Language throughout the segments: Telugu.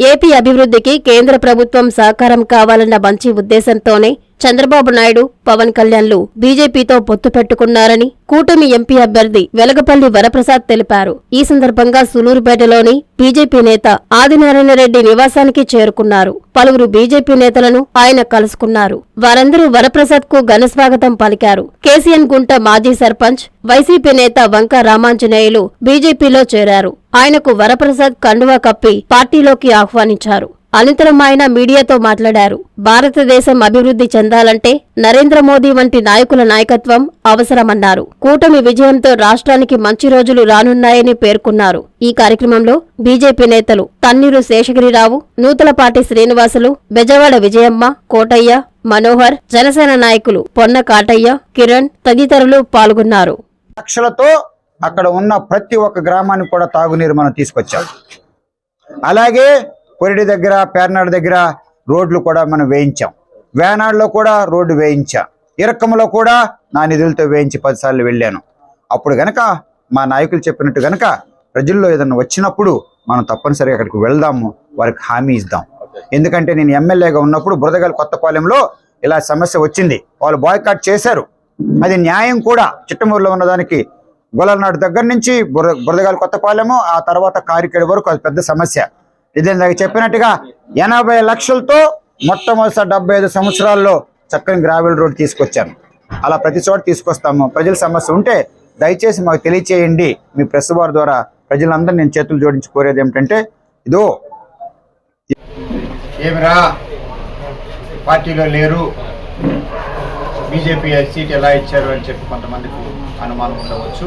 ఏపీ అభివృద్ధికి కేంద్ర ప్రభుత్వం సహకారం కావాలన్న మంచి ఉద్దేశంతోనే చంద్రబాబు నాయుడు పవన్ కళ్యాణ్లు బీజేపీతో పొత్తు పెట్టుకున్నారని కూటమి ఎంపీ అభ్యర్థి వెలగపల్లి వరప్రసాద్ తెలిపారు. ఈ సందర్భంగా సులూరుపేటలోని బీజేపీ నేత ఆదినారాయణ రెడ్డి నివాసానికి చేరుకున్నారు. పలువురు బీజేపీ నేతలను ఆయన కలుసుకున్నారు. వారందరూ వరప్రసాద్కు ఘనస్వాగతం పలికారు. కేసీఎన్ గుంట మాజీ సర్పంచ్ వైసీపీ నేత వంక రామాంజనేయులు బీజేపీలో చేరారు. ఆయనకు వరప్రసాద్ కండువా కప్పి పార్టీలోకి ఆహ్వానించారు. అనంతరం ఆయన మీడియాతో మాట్లాడారు. భారతదేశం అభివృద్ధి చెందాలంటే నరేంద్ర మోదీ వంటి నాయకుల నాయకత్వం అవసరమన్నారు. కూటమి విజయంతో రాష్ట్రానికి మంచి రోజులు రానున్నాయని పేర్కొన్నారు. ఈ కార్యక్రమంలో బీజేపీ నేతలు తన్నీరు శేషగిరిరావు నూతలపాటి శ్రీనివాసులు బెజవాడ విజయమ్మ కోటయ్య మనోహర్ జనసేన నాయకులు పొన్న కాటయ్య కిరణ్ తదితరులు పాల్గొన్నారు. లక్షలతో అక్కడ ఉన్న ప్రతి ఒక్క గ్రామానికి కూడా తాగునీరు మనం తీసుకొచ్చాం. అలాగే కొరిడి దగ్గర పేర్నాడు దగ్గర రోడ్లు కూడా మనం వేయించాం. వేనాడులో కూడా రోడ్డు వేయించాం. ఇరక్కములో కూడా నా నిధులతో వేయించి పదిసార్లు వెళ్ళాను. అప్పుడు గనక మా నాయకులు చెప్పినట్టు గనక ప్రజల్లో ఏదైనా వచ్చినప్పుడు మనం తప్పనిసరిగా అక్కడికి వెళ్దాము వారికి హామీ ఇద్దాం. ఎందుకంటే నేను ఎమ్మెల్యేగా ఉన్నప్పుడు బురదగల్ కొత్తపాలెంలో ఇలా సమస్య వచ్చింది. వాళ్ళు బాయ్కాట్ చేశారు. అది న్యాయం కూడా. చిట్టమూరులో ఉన్నదానికి గొల్లనాడు దగ్గర నుంచి బుర బురదగాలి కొత్తపాలెము ఆ తర్వాత కారికేడు వరకు అది పెద్ద సమస్య. ఇది ఇందాక చెప్పినట్టుగా ఎనభై లక్షలతో మొట్టమొదటిసారి డెబ్బై ఐదు సంవత్సరాల్లో చక్కని గ్రావెల్ రోడ్ తీసుకొచ్చాను. అలా ప్రతి చోట తీసుకొస్తాము. ప్రజల సమస్య ఉంటే దయచేసి మాకు తెలియచేయండి. మీ ప్రెస్ వారి ద్వారా ప్రజలందరూ నేను చేతులు జోడించి కోరేది ఏమిటంటే ఇదో ఏమిరా? పార్టీలో లేరు. బీజేపీ సీట్ ఎలా ఇచ్చారు అని చెప్పి కొంతమందికి అనుమానం ఉండవచ్చు.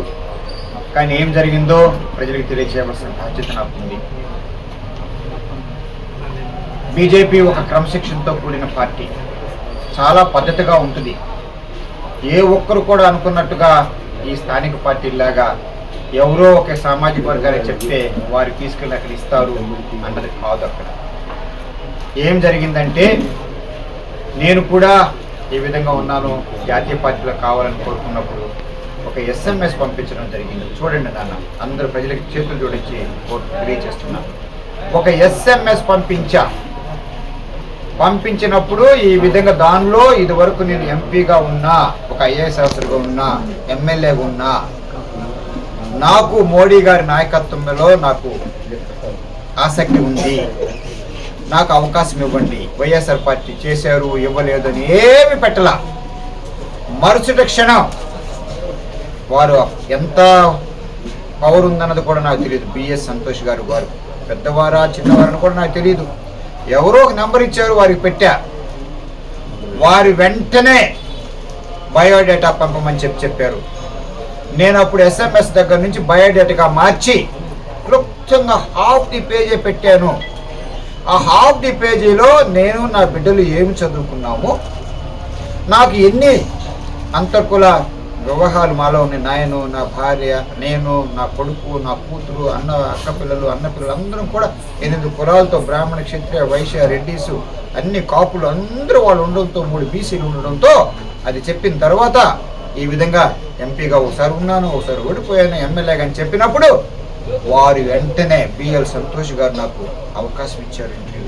కానీ ఏం జరిగిందో ప్రజలకు తెలియచేయవలసిన బాధ్యత నాకు ఉంది బీజేపీ ఒక క్రమశిక్షణతో కూడిన పార్టీ. చాలా పద్ధతిగా ఉంటుంది. ఏ ఒక్కరు కూడా అనుకున్నట్టుగా ఈ స్థానిక పార్టీలాగా ఎవరో ఒక సామాజిక వర్గానికి చెప్తే వారు తీసుకెళ్ళి అక్కడ ఇస్తారు అన్నది కాదు అక్కడ. ఏం జరిగిందంటే నేను కూడా ఏ విధంగా ఉన్నాను జాతీయ పార్టీలో కావాలని కోరుకున్నప్పుడు ఒక ఎస్ఎంఎస్ పంపించడం జరిగింది. చూడండి నాన్న అందరు ప్రజలకు చేతులు జోడించి కోరు- తెలియజేస్తున్నాను. ఒక ఎస్ఎంఎస్ పంపించా. పంపించినప్పుడు ఈ విధంగా దానిలో ఇది వరకు నేను ఎంపీగా ఉన్నా ఒక ఐఏఎస్ ఆఫీసర్గా ఉన్నా ఎమ్మెల్యేగా ఉన్నా నాకు మోడీ గారి నాయకత్వంలో నాకు ఆసక్తి ఉంది. నాకు అవకాశం ఇవ్వండి. వైఎస్ఆర్ పార్టీ చేశారు ఇవ్వలేదని ఏమి పెట్టలా. మరుసటి క్షణం వారు ఎంత పవర్ ఉందన్నది కూడా నాకు తెలియదు. బిఎస్ సంతోష్ గారు వారు. పెద్దవారా చిన్నవారని కూడా నాకు తెలియదు. ఎవరో ఒక నెంబర్ ఇచ్చారు వారికి పెట్టా. వారి వెంటనే బయోడేటా పంపమని చెప్పి చెప్పారు. నేను అప్పుడు ఎస్ఎంఎస్ దగ్గర నుంచి బయోడేటాగా మార్చి క్లుప్తంగా హాఫ్ ది పేజీ పెట్టాను. ఆ హాఫ్ ది పేజీలో నేను నా బిడ్డలు ఏమి చదువుకున్నాము నాకు ఎన్ని అంతర్కుల వివాహాలు మాలో ఉన్నాయి నాయను నా భార్య నేను నా కొడుకు నా కూతురు అన్న అక్క పిల్లలు అన్న పిల్లలు అందరం కూడా ఎనిమిది కులాలతో బ్రాహ్మణ క్షత్రియ వైశ్య రెడ్డిసు అన్ని కాపులు అందరూ వాళ్ళు ఉండడంతో మూడు బీసీలు ఉండడంతో అది చెప్పిన తర్వాత ఈ విధంగా ఎంపీగా ఒకసారి ఉన్నాను ఒకసారి ఓడిపోయాను ఎమ్మెల్యేగా అని చెప్పినప్పుడు వారు వెంటనే బిఎల్ సంతోష్ గారు నాకు అవకాశం ఇచ్చారు. ఇంటర్వ్యూ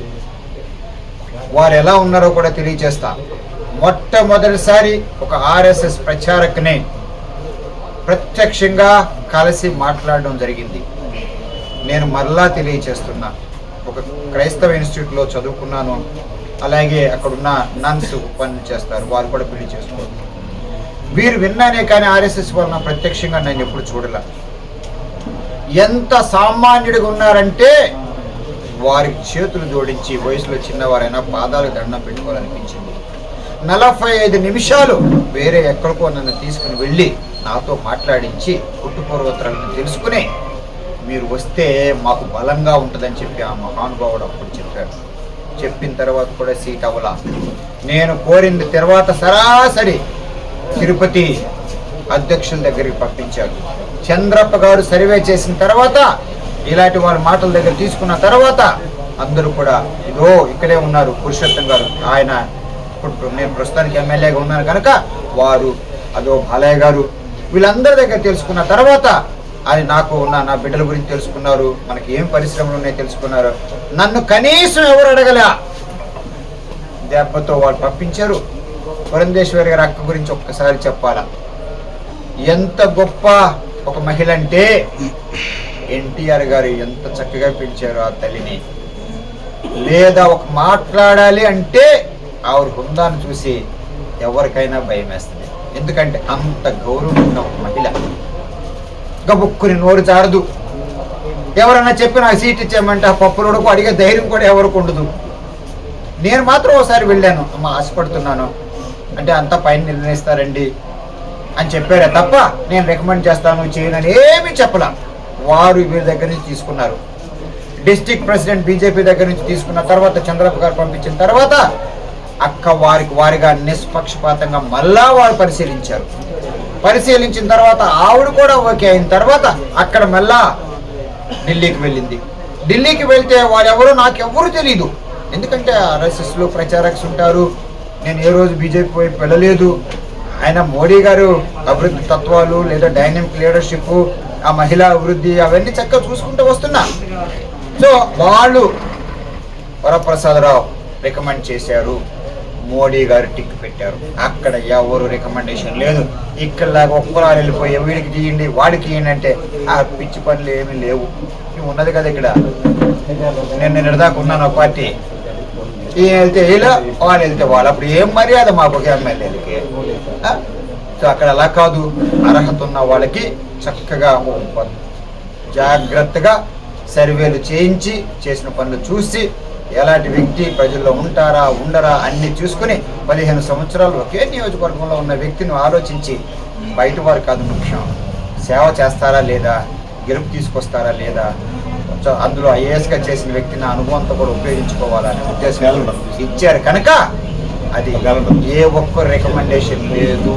వారు ఎలా ఉన్నారో కూడా తెలియజేస్తా. మొట్టమొదటిసారి ఒక ఆర్ఎస్ఎస్ ప్రచారకుని ప్రత్యక్షంగా కలిసి మాట్లాడడం జరిగింది. నేను మరలా తెలియచేస్తున్నా. ఒక క్రైస్తవ ఇన్స్టిట్యూట్లో చదువుకున్నాను. అలాగే అక్కడున్న నన్స్ పని చేస్తారు. వారు కూడా పెళ్ళి చేసుకోరు. వీరు విన్నానే కానీ ఆర్ఎస్ఎస్ వలన ప్రత్యక్షంగా నేను ఎప్పుడు చూడలే. ఎంత సామాన్యుడిగా ఉన్నారంటే వారికి చేతులు జోడించి వయసులో చిన్నవారైనా పాదాలకు దండం పెట్టుకోవాలనిపించింది. నలభై ఐదు నిమిషాలు వేరే ఎక్కడికో నన్ను తీసుకుని వెళ్ళి నాతో మాట్లాడించి పుట్టుపూర్వోత్తరాలను తెలుసుకుని మీరు వస్తే మాకు బలంగా ఉంటుందని చెప్పి ఆ మహానుభావుడు అప్పుడు చెప్పాడు. చెప్పిన తర్వాత కూడా సీట్ అవ్వలా. నేను కోరింది తర్వాత సరాసరి తిరుపతి అధ్యక్షుల దగ్గరికి పంపించారు చంద్రప్ప గారు సర్వే చేసిన తర్వాత ఇలాంటి వారి మాటల దగ్గర తీసుకున్న తర్వాత అందరూ కూడా ఇదో ఇక్కడే ఉన్నారు పురుషోత్తం గారు. ఆయన ఇప్పుడు నేను ప్రస్తుతానికి ఎమ్మెల్యేగా ఉన్నాను కనుక వారు అదో బాలయ్య గారు వీళ్ళందరి దగ్గర తెలుసుకున్న తర్వాత అది నాకు ఉన్న నా బిడ్డల గురించి తెలుసుకున్నారు మనకి ఏం పరిశ్రమలు ఉన్నాయో తెలుసుకున్నారు. నన్ను కనీసం ఎవరు అడగలే? దెబ్బతో వాళ్ళు పంపించారు. పురంధేశ్వరి గారి అక్క గురించి ఒక్కసారి చెప్పాలా. ఎంత గొప్ప ఒక మహిళ అంటే ఎన్టీఆర్ గారు ఎంత చక్కగా పిలిచారు ఆ తల్లిని. లేదా ఒక మాట్లాడాలి అంటే ఆవిడ బృందాన్ని చూసి ఎవరికైనా భయం వేస్తుంది ఎందుకంటే అంత గౌరవం ఉన్న ఒక మహిళ. గబుక్కుని నోరు జారదు. ఎవరన్నా చెప్పి నాకు సీట్ ఇచ్చేయమంటే ఆ పప్పులోడుకు అడిగే ధైర్యం కూడా ఎవరికి ఉండదు. నేను మాత్రం ఒకసారి వెళ్ళాను. అమ్మ ఆశపడుతున్నాను. అంటే అంతా పైన నిర్ణయిస్తారండి అని చెప్పారే తప్ప నేను రికమెండ్ చేస్తాను చేయనని ఏమీ చెప్పలా. వారు వీరి దగ్గర నుంచి తీసుకున్నారు. డిస్టిక్ ప్రెసిడెంట్ బీజేపీ దగ్గర నుంచి తీసుకున్న తర్వాత చంద్రబాబు గారు పంపించిన తర్వాత అక్క వారికి వారిగా నిష్పక్షపాతంగా మళ్ళా వారు పరిశీలించారు. పరిశీలించిన తర్వాత ఆవిడ కూడా ఓకే అయిన తర్వాత అక్కడ మళ్ళా ఢిల్లీకి వెళ్ళింది. ఢిల్లీకి వెళ్తే వారెవరో నాకెవ్వరూ తెలియదు ఎందుకంటే ఆర్ఎస్ఎస్లో ప్రచారక్స్ ఉంటారు. నేను ఏ రోజు బీజేపీ వైపు వెళ్ళలేదు. ఆయన మోడీ గారు అభివృద్ధి తత్వాలు లేదా డైనమిక్ లీడర్షిప్ ఆ మహిళా అభివృద్ధి అవన్నీ చక్కగా చూసుకుంటూ వస్తున్నా. సో వాళ్ళు వరప్రసాదరావు రికమెండ్ చేశారు. మోడీ గారు టిక్ పెట్టారు. అక్కడ ఎవరు రికమెండేషన్ లేదు. ఇక్కడలాగా ఒక్కరాలు వెళ్ళిపోయి వీడికి తీయండి వాడికి తీయండి అంటే ఆ పిచ్చి పనులు ఏమీ లేవు. ఉన్నది కదా ఇక్కడ. నేను నిన్నదాకా దాకా ఉన్నాను ఒక పార్టీ. ఈయన వెళ్తే వీళ్ళు వాళ్ళు వెళ్తే వాళ్ళు. అప్పుడు ఏం మర్యాద మాకు ఒక ఎమ్మెల్యేలకి? సో అక్కడ అలా కాదు. అర్హత ఉన్న వాళ్ళకి చక్కగా జాగ్రత్తగా సర్వేలు చేయించి చేసిన పనులు చూసి ఎలాంటి వ్యక్తి ప్రజల్లో ఉంటారా ఉండరా అన్ని చూసుకుని పదిహేను సంవత్సరాలు ఒకే నియోజకవర్గంలో ఉన్న వ్యక్తిని ఆలోచించి బయట వారు కాదు ముఖ్యం. సేవ చేస్తారా లేదా గెలుపు తీసుకొస్తారా లేదా అందులో ఐఏఎస్గా చేసిన వ్యక్తి నా అనుభవంతో కూడా ఉపయోగించుకోవాలనే ఉద్దేశం ఇచ్చారు కనుక అది ఏ ఒక్క రికమెండేషన్ లేదు.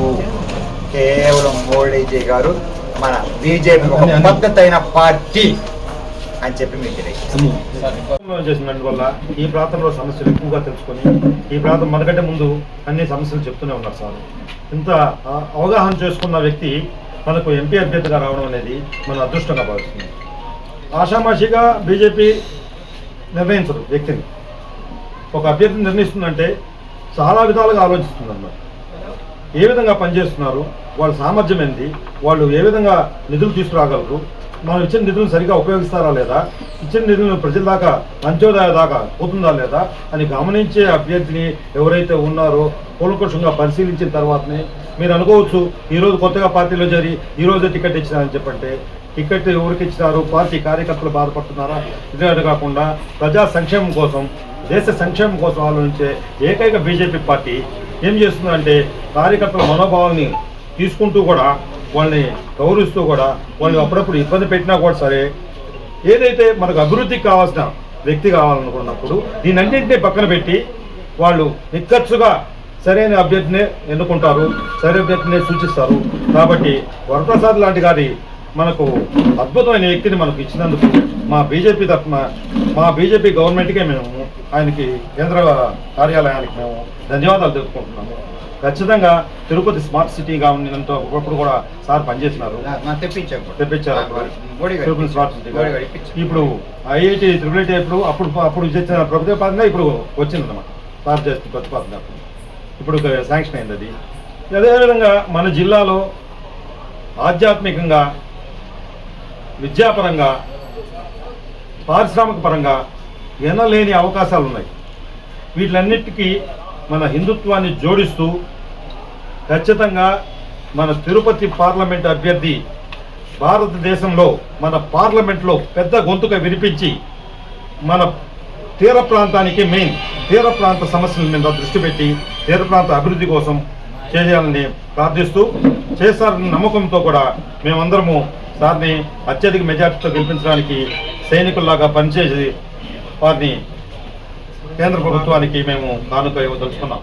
కేవలం మోడీజీ గారు మన బీజేపీ ఒక అయిన పార్టీ అని చెప్పి మీకు తెలియజేస్తాను చేసినందువల్ల ఈ ప్రాంతంలో సమస్యలు ఎక్కువగా తెలుసుకొని ఈ ప్రాంతం మనకంటే ముందు అన్ని సమస్యలు చెప్తూనే ఉన్నారు సార్. ఇంత అవగాహన చేసుకున్న వ్యక్తి మనకు ఎంపీ అభ్యర్థిగా రావడం అనేది మన అదృష్టంగా భావిస్తుంది ఆషామాషిగా బీజేపీ నిర్ణయించదు వ్యక్తిని. ఒక అభ్యర్థిని నిర్ణయిస్తుందంటే చాలా విధాలుగా ఆలోచిస్తుంది అన్నమాట ఏ విధంగా పనిచేస్తున్నారు వాళ్ళ సామర్థ్యం ఏంటి వాళ్ళు ఏ విధంగా నిధులు తీసుకురాగలరు మనం ఇచ్చిన నిధులను సరిగా ఉపయోగిస్తారా లేదా? ఇచ్చిన నిధులను ప్రజల దాకా అంత్యోదయ దాకా పోతుందా లేదా? అని గమనించే అభ్యర్థిని ఎవరైతే ఉన్నారో కూలకృషంగా పరిశీలించిన తర్వాతనే మీరు అనుకోవచ్చు ఈరోజు కొత్తగా పార్టీలో చేరి ఈరోజే టికెట్ ఇచ్చినారని చెప్పంటే టికెట్ ఎవరికి ఇచ్చినారు? పార్టీ కార్యకర్తలు బాధపడుతున్నారా? ఇదే కాకుండా ప్రజా సంక్షేమం కోసం దేశ సంక్షేమం కోసం ఆలోచించే ఏకైక బీజేపీ పార్టీ ఏం చేస్తుందంటే కార్యకర్తల మనోభావాల్ని తీసుకుంటూ కూడా వాళ్ళని గౌరవిస్తూ కూడా వాళ్ళని అప్పుడప్పుడు ఇబ్బంది పెట్టినా కూడా సరే ఏదైతే మనకు అభివృద్ధికి కావాల్సిన వ్యక్తి కావాలనుకున్నప్పుడు దీనన్నింటినీ పక్కన పెట్టి వాళ్ళు నిక్కచ్చుగా సరైన అభ్యర్థినే ఎన్నుకుంటారు సరైన అభ్యర్థినే సూచిస్తారు. కాబట్టి వరప్రసాద్ లాంటి గారి మనకు అద్భుతమైన వ్యక్తిని మనకు ఇచ్చినందుకు మా బీజేపీ తరఫున మా బీజేపీ గవర్నమెంట్కే మేము ఆయనకి కేంద్ర కార్యాలయానికి మేము ధన్యవాదాలు తెలుపుకుంటున్నాము. ఖచ్చితంగా తిరుపతి స్మార్ట్ సిటీగా ఉన్నంత ఒకప్పుడు కూడా సార్ పనిచేసినారు. తెప్పించారు తిరుపతి స్మార్ట్ సిటీ. ఇప్పుడు ఐఐటి త్రిపుల్ ఐటీ ఇప్పుడు అప్పుడు అప్పుడు చేసిన ప్రతిపాదన ఇప్పుడు వచ్చిందన్నమాట. సార్ చేసిన ప్రతిపాదన. ఇప్పుడు ఒక శాంక్షన్ అయింది అది. అదేవిధంగా మన జిల్లాలో ఆధ్యాత్మికంగా విద్యాపరంగా పారిశ్రామిక పరంగా ఎనలేని అవకాశాలు ఉన్నాయి వీటిలన్నిటికీ మన హిందుత్వాన్ని జోడిస్తూ ఖచ్చితంగా మన తిరుపతి పార్లమెంట్ అభ్యర్థి భారతదేశంలో మన పార్లమెంట్లో పెద్ద గొంతుక వినిపించి మన తీర ప్రాంతానికి మెయిన్ తీర ప్రాంత సమస్యల మీద దృష్టి పెట్టి తీర ప్రాంత అభివృద్ధి కోసం చేయాలని ప్రార్థిస్తూ చేశారని నమ్మకంతో కూడా మేమందరము సార్ని అత్యధిక మెజార్టీతో గెలిపించడానికి సైనికుల్లాగా పనిచేసి వారిని కేంద్ర ప్రభుత్వానికి మేము కానుక ఇవ్వదలుచుకున్నాం